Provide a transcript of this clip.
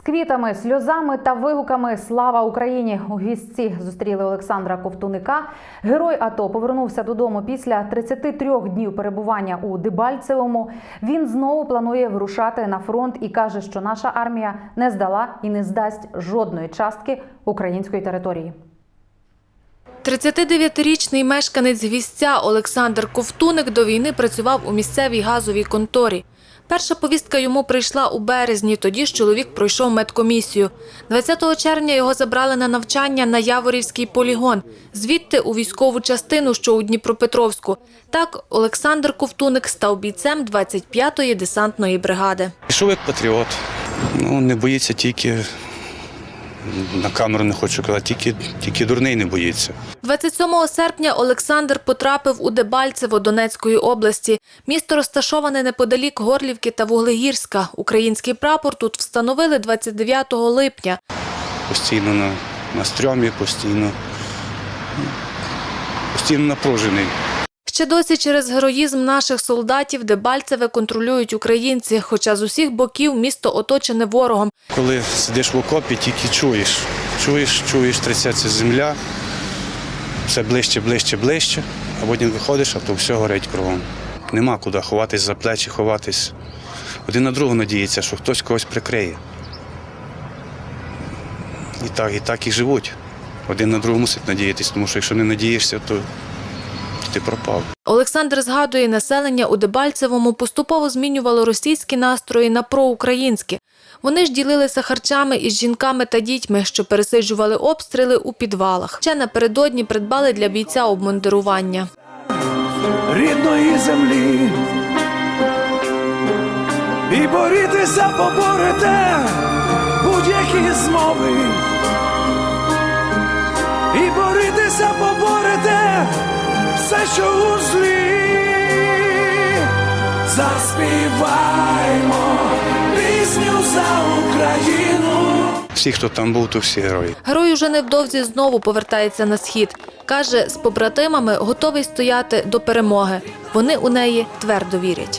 З квітами, сльозами та вигуками Слава Україні у вісці зустріли Олександра Ковтуника. Герой АТО повернувся додому після 33 днів перебування у Дебальцевому. Він знову планує вирушати на фронт і каже, що наша армія не здала і не здасть жодної частки української території. 39-річний мешканець Гвістця Олександр Ковтуник до війни працював у місцевій газовій конторі. Перша повістка йому прийшла у березні, тоді ж чоловік пройшов медкомісію. 20 червня його забрали на навчання на Яворівський полігон, звідти у військову частину, що у Дніпропетровську. Так Олександр Ковтуник став бійцем 25-ї десантної бригади. Пішов як патріот. Ну, не боїться тільки, на камеру не хочу казати, тільки, тільки дурний не боїться. 27 серпня Олександр потрапив у Дебальцево Донецької області. Місто розташоване неподалік Горлівки та Вуглегірська. Український прапор тут встановили 29 липня. Постійно на, на стрьомі, постійно, постійно напружений. Ще досі через героїзм наших солдатів Дебальцеве контролюють українці, хоча з усіх боків місто оточене ворогом. Коли сидиш в окопі, тільки чуєш. Чуєш, чуєш, трясеться земля, все ближче, ближче, ближче, а потім виходиш, а то все горить кругом. Нема куди ховатись за плечі, ховатись. Один на другого надіється, що хтось когось прикриє. І так, і так і живуть. Один на другого мусить надіятись, тому що якщо не надієшся, то ти пропав. Олександр згадує, населення у Дебальцевому поступово змінювало російські настрої на проукраїнські. Вони ж ділилися харчами із жінками та дітьми, що пересиджували обстріли у підвалах. Ще напередодні придбали для бійця обмундирування. рідної землі. І борітися поборете будь-які змови. І борітися поборете що у злі. заспіваємо пісню за Україну. Всі, хто там був, то всі герої. Герой уже невдовзі знову повертається на схід. Каже, з побратимами готовий стояти до перемоги. Вони у неї твердо вірять.